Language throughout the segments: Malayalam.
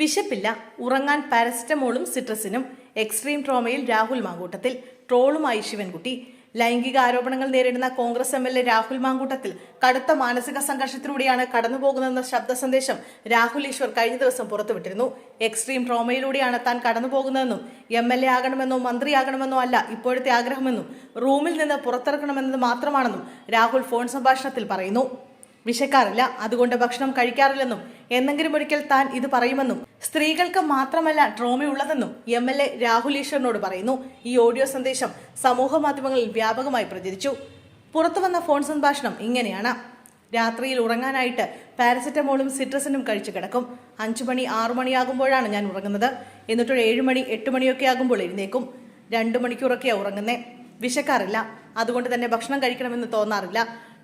വിശപ്പില്ല. ഉറങ്ങാൻ പാരസറ്റമോളും സിട്രസിനും എക്സ്ട്രീം ട്രോമയിൽ രാഹുൽ മാങ്കൂട്ടത്തിൽ ട്രോളുമായി ശിവൻകുട്ടി. ലൈംഗിക ആരോപണങ്ങൾ നേരിടുന്ന Congress M L A Rahul Mankoottathil കടുത്ത മാനസിക സംഘർഷത്തിലൂടെയാണ് കടന്നുപോകുന്നതെന്ന ശബ്ദ സന്ദേശം രാഹുൽ ഈശ്വർ കഴിഞ്ഞ ദിവസം പുറത്തുവിട്ടിരുന്നു. എക്സ്ട്രീം ട്രോമയിലൂടെയാണ് താൻ കടന്നുപോകുന്നതെന്നും എം എൽ എ ആകണമെന്നോ മന്ത്രിയാകണമെന്നോ അല്ല ഇപ്പോഴത്തെ ആഗ്രഹമെന്നും റൂമിൽ നിന്ന് പുറത്തിറക്കണമെന്നത് മാത്രമാണെന്നും രാഹുൽ ഫോൺ സംഭാഷണത്തിൽ പറയുന്നു. വിശക്കാറില്ല. അതുകൊണ്ട് ഭക്ഷണം കഴിക്കാറില്ലെന്നും എന്നെങ്കിലും ഒരിക്കൽ താൻ ഇത് പറയുമെന്നും സ്ത്രീകൾക്ക് മാത്രമല്ല ട്രോമയുള്ളതെന്നും എം എൽ എ രാഹുൽ ഈശ്വറിനോട് പറയുന്നു. ഈ ഓഡിയോ സന്ദേശം സമൂഹ മാധ്യമങ്ങളിൽ വ്യാപകമായി പ്രചരിച്ചു. പുറത്തു വന്ന ഫോൺ സംഭാഷണം ഇങ്ങനെയാണ്. രാത്രിയിൽ ഉറങ്ങാനായിട്ട് പാരസെറ്റമോളും സിട്രസിനും കഴിച്ചു കിടക്കും. അഞ്ചു മണി ആറു മണിയാകുമ്പോഴാണ് ഞാൻ ഉറങ്ങുന്നത്. എന്നിട്ടൊരു ഏഴ് മണി എട്ട് മണിയൊക്കെ ആകുമ്പോൾ എഴുന്നേക്കും രണ്ടു മണിക്കൂറൊക്കെയാണ് ഉറങ്ങുന്നേ. വിശക്കാറില്ല. അതുകൊണ്ട് തന്നെ ഭക്ഷണം കഴിക്കണമെന്ന് തോന്നാറില്ല.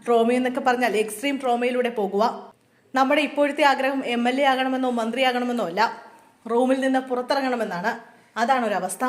ട്രോമ എന്നൊക്കെ പറഞ്ഞാൽ എക്സ്ട്രീം ട്രോമയിലൂടെ പോകുക. നമ്മുടെ ഇപ്പോഴത്തെ ആഗ്രഹം എം എൽ എ ആകണമെന്നോ മന്ത്രിയാകണമെന്നോ അല്ല റൂമിൽ നിന്ന് പുറത്തിറങ്ങണമെന്നാണ്. അതാണ് ഒരു അവസ്ഥ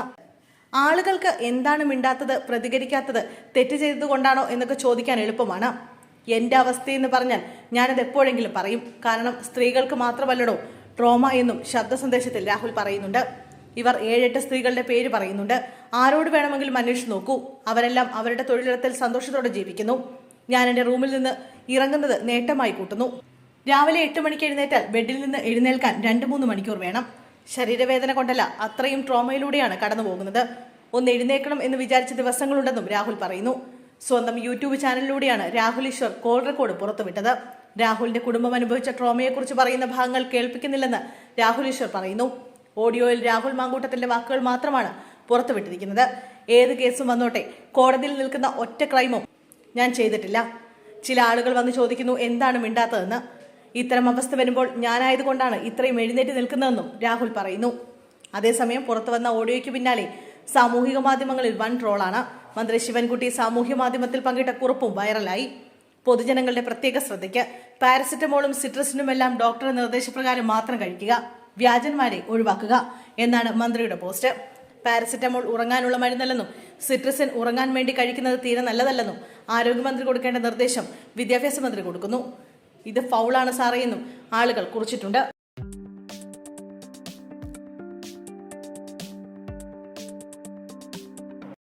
ആളുകൾക്ക് എന്താണ് മിണ്ടാത്തത് പ്രതികരിക്കാത്തത് തെറ്റ് ചെയ്തതുകൊണ്ടാണോ എന്നൊക്കെ ചോദിക്കാൻ എളുപ്പമാണ്. എന്റെ അവസ്ഥയെന്ന് പറഞ്ഞാൽ ഞാനത് എപ്പോഴെങ്കിലും പറയും. കാരണം സ്ത്രീകൾക്ക് മാത്രമല്ലടോ ട്രോമ എന്നും ശബ്ദ സന്ദേശത്തിൽ രാഹുൽ പറയുന്നുണ്ട്. ഇവർ ഏഴെട്ട് സ്ത്രീകളുടെ പേര് പറയുന്നുണ്ട്. ആരോട് വേണമെങ്കിലും അന്വേഷിച്ച് നോക്കൂ. അവരെല്ലാം അവരുടെ തൊഴിലിടത്തിൽ സന്തോഷത്തോടെ ജീവിക്കുന്നു. ഞാൻ എന്റെ റൂമിൽ നിന്ന് ഇറങ്ങുന്നത് നേട്ടമായി കൂട്ടുന്നു. രാവിലെ എട്ട് മണിക്ക് എഴുന്നേറ്റാൽ ബെഡിൽ നിന്ന് എഴുന്നേൽക്കാൻ രണ്ട് മൂന്ന് മണിക്കൂർ വേണം. ശരീരവേദന കൊണ്ടല്ല അത്രയും ട്രോമയിലൂടെയാണ് കടന്നു പോകുന്നത്. ഒന്ന് എഴുന്നേൽക്കണം എന്ന് വിചാരിച്ച ദിവസങ്ങളുണ്ടെന്നും രാഹുൽ പറയുന്നു. സ്വന്തം യൂട്യൂബ് ചാനലിലൂടെയാണ് രാഹുൽ ഈശ്വർ കോൾ റെക്കോർഡ് പുറത്തുവിട്ടത്. രാഹുലിന്റെ കുടുംബം അനുഭവിച്ച ട്രോമയെക്കുറിച്ച് പറയുന്ന ഭാഗങ്ങൾ കേൾപ്പിക്കുന്നില്ലെന്ന് രാഹുൽ ഈശ്വർ പറയുന്നു. ഓഡിയോയിൽ രാഹുൽ മാങ്കൂട്ടത്തിന്റെ വാക്കുകൾ മാത്രമാണ് പുറത്തുവിട്ടിരിക്കുന്നത്. ഏത് കേസും വന്നോട്ടെ കോടതിയിൽ നിൽക്കുന്ന ഒറ്റ ക്രൈമും ഞാൻ ചെയ്തിട്ടില്ല. ചില ആളുകൾ വന്ന് ചോദിക്കുന്നു എന്താണ് മിണ്ടാത്തതെന്ന്. ഇത്തരം അവസ്ഥ വരുമ്പോൾ ഞാനായതുകൊണ്ടാണ് ഇത്രയും എഴുന്നേറ്റ് നിൽക്കുന്നതെന്നും രാഹുൽ പറയുന്നു. അതേസമയം പുറത്തു വന്ന ഓഡിയോയ്ക്ക് പിന്നാലെ സാമൂഹിക മാധ്യമങ്ങളിൽ വൻ ട്രോളാണ്. മന്ത്രി ശിവൻകുട്ടി സാമൂഹ്യ മാധ്യമത്തിൽ പങ്കിട്ട കുറിപ്പും വൈറലായി. പൊതുജനങ്ങളുടെ പ്രത്യേക ശ്രദ്ധയ്ക്ക് പാരസെറ്റമോളും സിട്രസിനുമെല്ലാം ഡോക്ടറുടെ നിർദ്ദേശപ്രകാരം മാത്രം കഴിക്കുക വ്യാജന്മാരെ ഒഴിവാക്കുക എന്നാണ് മന്ത്രിയുടെ പോസ്റ്റ്. പാരസെറ്റമോൾ ഉറങ്ങാനുള്ള മരുന്നല്ലെന്നും സിട്രസിൻ ഉറങ്ങാൻ വേണ്ടി കഴിക്കുന്നത് തീരെ നല്ലതല്ലെന്നും ആരോഗ്യമന്ത്രി കൊടുക്കേണ്ട നിർദ്ദേശം വിദ്യാഭ്യാസ മന്ത്രി കൊടുക്കുന്നു. ഇത് ഫൗളാണ് സാറേ എന്നും ആളുകൾ കുറിച്ചിട്ടുണ്ട്.